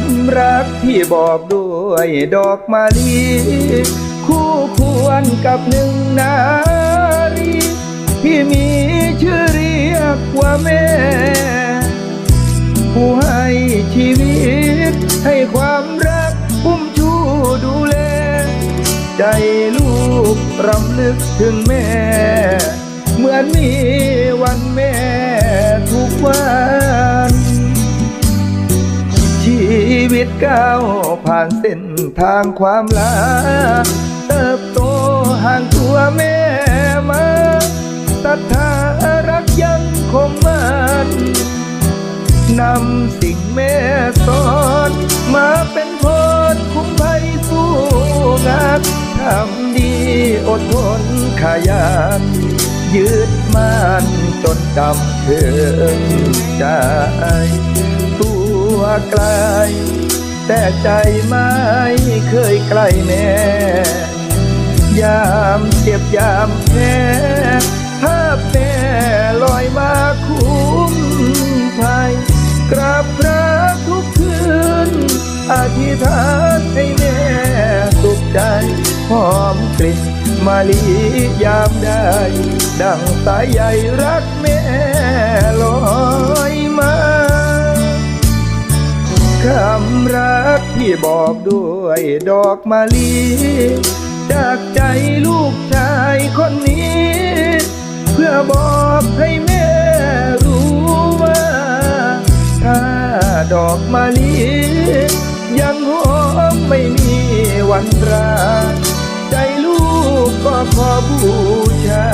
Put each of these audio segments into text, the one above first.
ำรักที่บอกด้วยดอกมาลีคู่ควรกับหนึ่งนารีที่มีชื่อเรียกว่าแม่ ผู้ให้ชีวิตให้ความรักพุ่มชูดูแล ใจลูกรำลึกถึงแม่ เหมือนมีวันแม่ ตก้าวผ่านเส้นทางความลาเติบโตห่างตัวแม่มาศรัทธารักยังคงมันนำสิ่งแม่สอนมาเป็นพรคุ้มภัยสู้งานทำดีอดทนขยันยืดมันจนดำเถึงใจตัวไกล แต่ใจไม่เคยใกล้แม่ ยามเจ็บยามแพ้ภาพแม่ลอยมาคุ้มภัยกราบพระทุกคืน อธิษฐานให้แม่สุขใจหอมกลิ่นมาลียามได้ ดังสายใยรักแม่ วยดอกมะลิจากใจลูกชายคนนี้ เพื่อบอกให้แม่รู้ว่า ถ้าดอกมะลิยังหอมไม่มีวันราใจลูกก็ขอบูชา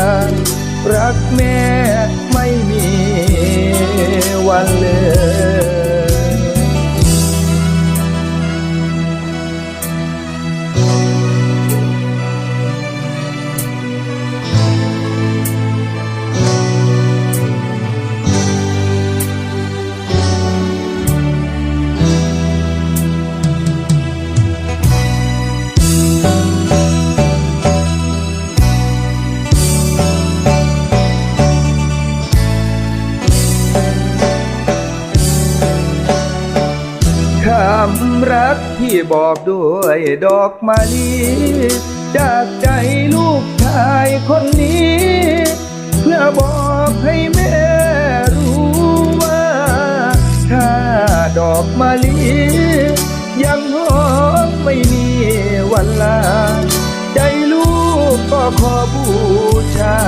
รักแม่ไม่มีวันเลย คำรักที่บอกด้วยดอกมะลิจากใจลูกชายคนนี้ เพื่อบอกให้แม่รู้ว่า ถ้าดอกมะลิยังหอมไม่มีวันลา ใจลูกก็ขอบูชา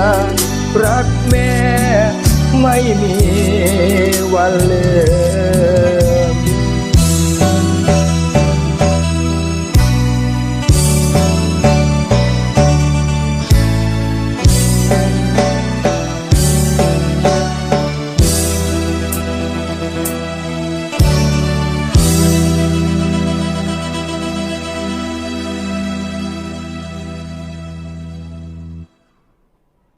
รักแม่ไม่มีวันเลย